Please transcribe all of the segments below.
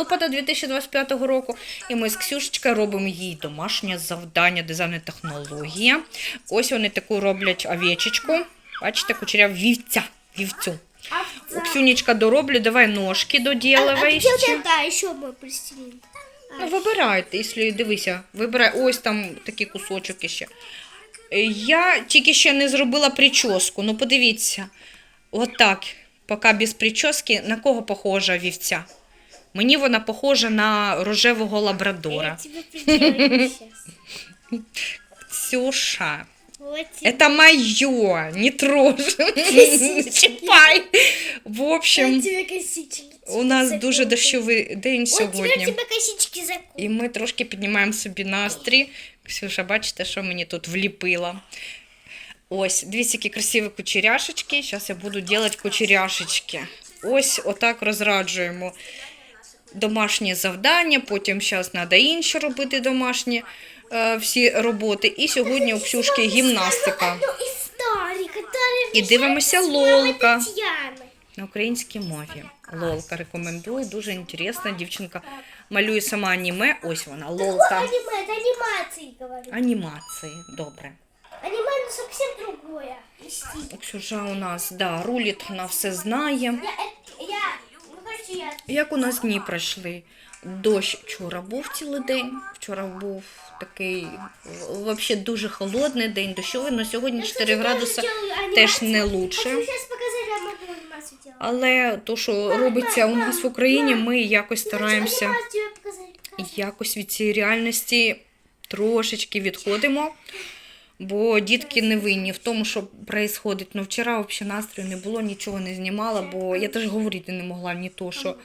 листопада 2025 року. І ми з Ксюшечкою робимо їй домашнє завдання, дизайн і технологія. Ось вони таку роблять овечечку. Бачите, кучеряв вівця. Вівцю. У Ксюнечка дороблю, давай ножки доділавай ще. да, пластилин? Ну, вибирайте, якщо дивися, вибирай ось там такий кусочок іще. Я тільки ще не зробила прическу. Ну, подивіться, отак, поки без прически, на кого похожа вівця? Мені вона похожа на рожевого Я лабрадора. тебе приделаю сейчас. Ксюша, Вот тебе. это мое, не трожь, не чіпай. В общем, у нас дуже дощовий день сьогодні. тебе. І ми трошки піднімаємо собі настрій. Ксюша, бачите, що мені тут вліпила. Ось, дивіться, які красиві кучеряшечки. Зараз я буду робити кучеряшечки. Ось отак розраджуємо домашнє завдання. Потім зараз треба інші робити домашні е, всі роботи. І сьогодні у Ксюшки гімнастика Ну и старый, который І дивимося мешает с мамой Лолка. Татьяной. на українській мові. Лолка рекомендую, дуже інтересна. Дівчинка малює сама аніме. Ось вона, Вот лолка. аниме, это анимации говорю. Анімації, добре. Аниме ну, совсем другое. И стиль. Ксюша у нас да, руліт, вона все знає. Я, э, я, ну, короче, я як у нас дні пройшли? Дощ вчора був цілий день. Вчора був такий взагалі дуже холодний день, дощовий, але сьогодні 4 градуси теж не лучше. Але то, що робиться у нас в Україні, ми якось стараємося якось від цієї реальності трошечки відходимо. Бо дітки не винні в тому, що відбувається. Ну, вчора взагалі настрою не було, нічого не знімала, бо я теж говорити не могла ні то, що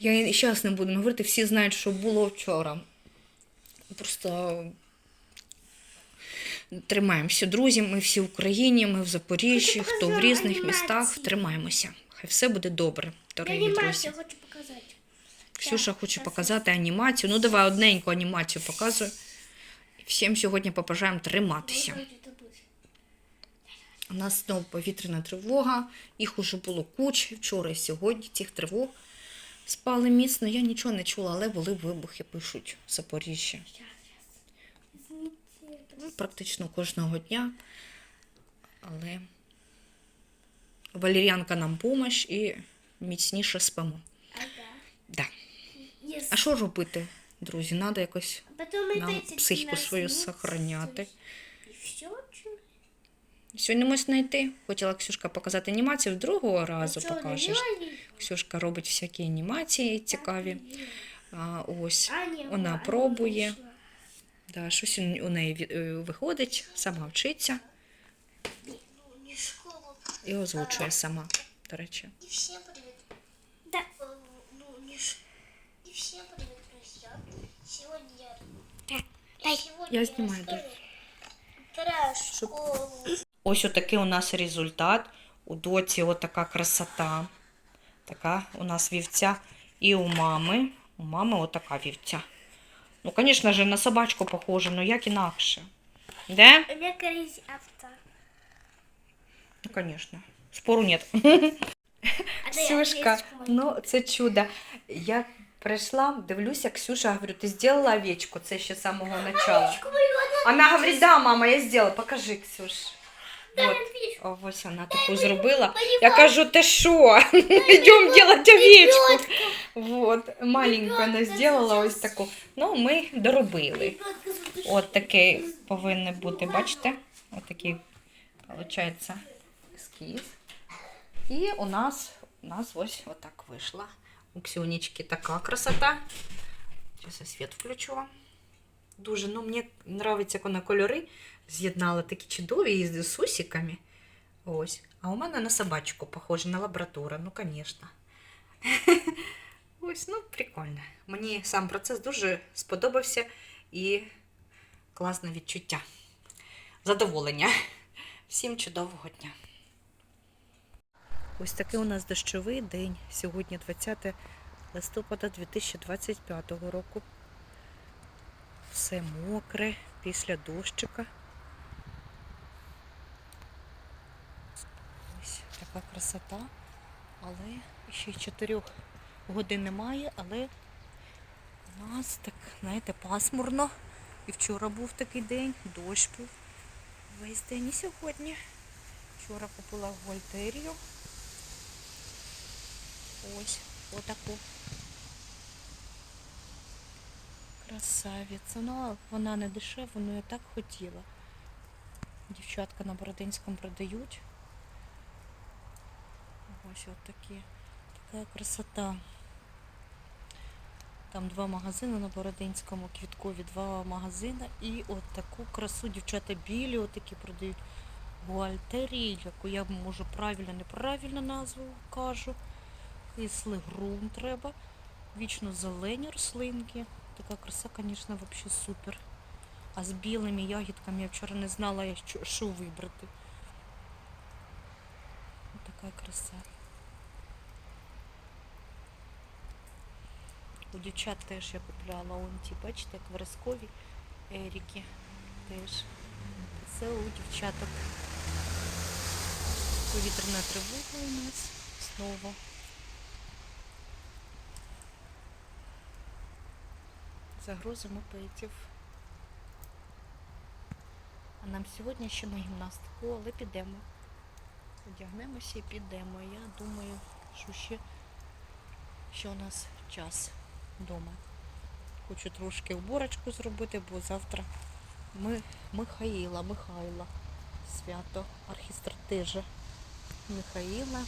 я і зараз не буду говорити, всі знають, що було вчора. Просто тримаємося, друзі. Ми всі в Україні, ми в Запоріжжі, хто в різних містах, тримаємося. Хай все буде добре, дорогі друзі. хочу показать. Ксюша хоче показати анімацію. Ну, давай одненьку анімацію показуй. Всім сьогодні побажаємо триматися. У нас знову повітряна тривога. Їх уже було куча вчора і сьогодні цих тривог. Спали міцно, я нічого не чула, але були вибухи, пишуть в Запоріжжі. Ну, Практично кожного дня. Але валеріанка нам помощ і міцніше спимо. Ага. Да. Yes. А що робити, друзі? Треба якось нам психіку свою сохраняти. Сьогодні можна знайти. Хотіла Ксюшка показати анімацію, другого разу покажеш. Ксюшка робить всякі анімації цікаві. А, ось вона пробує. Да, щось у неї е, виходить, сама вчиться і озвучує сама, до речі. И всем привет. Да. Ну, не ш- дай. Я Чтоб- школа. Ось отакий у нас результат. У доці отака красота. Така у нас вівця. І у мами. У мами отака вівця. Ну, звісно ж, на собачку похоже, ну як інакше. Де? У меня корейский автор. Ну, звісно. Спору нет. А Ксюшка, ну це чудо. Я прийшла, дивлюся, Ксюша, говорю, ти зробила овечку? Це ще з самого начала. Вона говорить, да, мама, я зробила. Покажи, Ксюш. Вот. О, ось вона таку зробила. Я кажу, ти що? Йдемо робити овечку. Вот, маленьку вона зробила ось таку. Ну, ми доробили. От такий повинен бути, бачите? От такий, виходить, ескіз. І у нас, у нас ось отак вийшла. У Ксюнечки така красота. Зараз я світ включу вам. Дуже, ну мені подобається, як вона кольори з'єднала такі чудові із з усиками. Ось. А у мене на собачку похоже, на лабрадора, ну, звісно. Ось, ну, прикольно. Мені сам процес дуже сподобався і класне відчуття. Задоволення. Всім чудового дня. Ось такий у нас дощовий день. Сьогодні 20 листопада 2025 року. Все мокре після дощика. Ось така красота. Але ще й 4 годин немає, але У нас так, знаєте, пасмурно. І вчора був такий день, дощ був. Весь день і сьогодні. Вчора купила вольтерію. Ось, отаку. Красавиця. Ну, вона не дешева, але я так хотіла. Дівчатка на Бородинському продають. Ось от такі. Така красота. Там два магазини на Бородинському, квіткові два магазини. І от таку красу дівчата білі, отакі продають гуальтерії, яку я може правильно, неправильно назву кажу. Кислий ґрунт треба. Вічно зелені рослинки. Така краса, звісно, взагалі супер. А з білими ягідками я вчора не знала, що вибрати. Така краса. У дівчат теж я купляла он ті, бачите, як верескові еріки теж. Це у дівчаток. Повітряна тривога у нас знову. Загроза мопедів. А нам сьогодні ще на гімнастику, але підемо. Одягнемося і підемо. Я думаю, що ще, ще у нас час вдома. Хочу трошки уборочку зробити, бо завтра ми Михаїла, Михайла. Свято архістратижа Михаїла.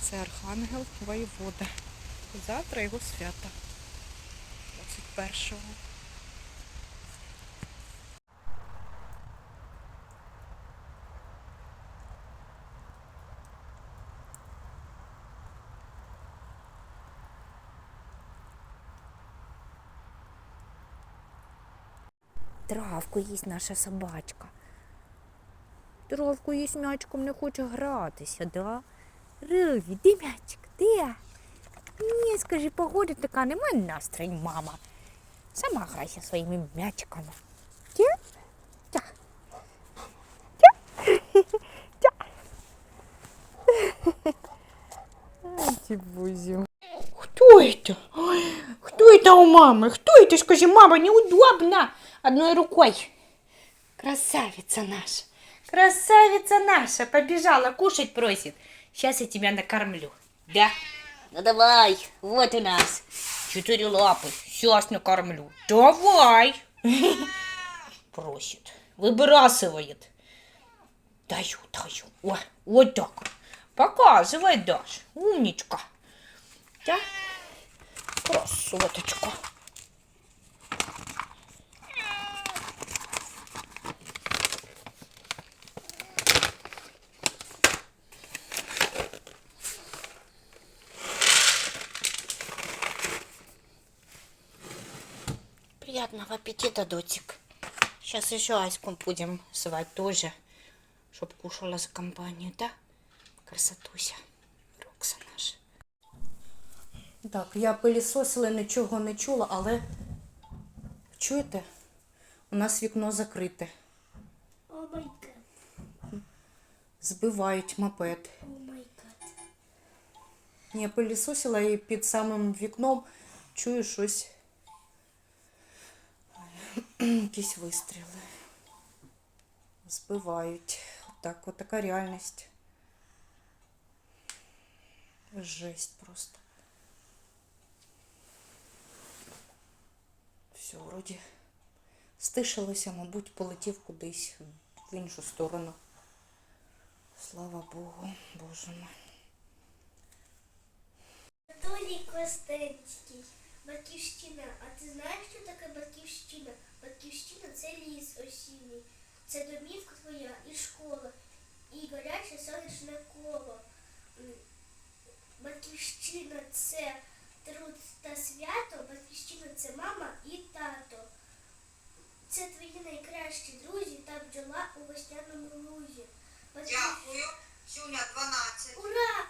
Це архангел воєвода. Завтра його свято. 21-го. Травку їсть наша собачка. Травку їсть м'ячиком не хоче гратися, да? Риві, де м'ячик? Де? Ні, скажи, погода така, немає настрою, мама. Сама грайся своїми м'ячиками. Кто это? Ой, кто это у мамы? Кто это? Скажи, мама, неудобно одной рукой. Красавица наша. Красавица наша. Побежала, кушать просит. Сейчас я тебя накормлю. Да? Ну давай, вот у нас четыре лапы. Сейчас накормлю. Давай. Просит. Выбрасывает. Даю, даю. О, вот так. Показывай, Даш. Умничка. Да? Красоточка. Приятного аппетита, дотик. Сейчас еще Аську будем звать тоже, чтоб кушала за компанию, да? Красотуся. Рокса наша. Так, я пилісосила, нічого не чула, але чуєте? У нас вікно закрите. О май. Збивають мопед. О май. Я пилісосила і під самим вікном чую щось. Якісь вистріли. Збивають. Отак, от така реальність. Жесть просто. Все, вроді стишилося, мабуть, полетів кудись в іншу сторону. Слава Богу, Боже мой. Анатолій Костецький. Батьківщина. А ти знаєш, що таке батьківщина? Батьківщина це ліс осінній. Це домівка твоя і школа, і гаряче сонячне коло. Батьківщина це труд та свято, батьківщина це мама і тато. Це твої найкращі друзі та бджола у весняному лузі. Батьків- Дякую. Сюня 12. Ура!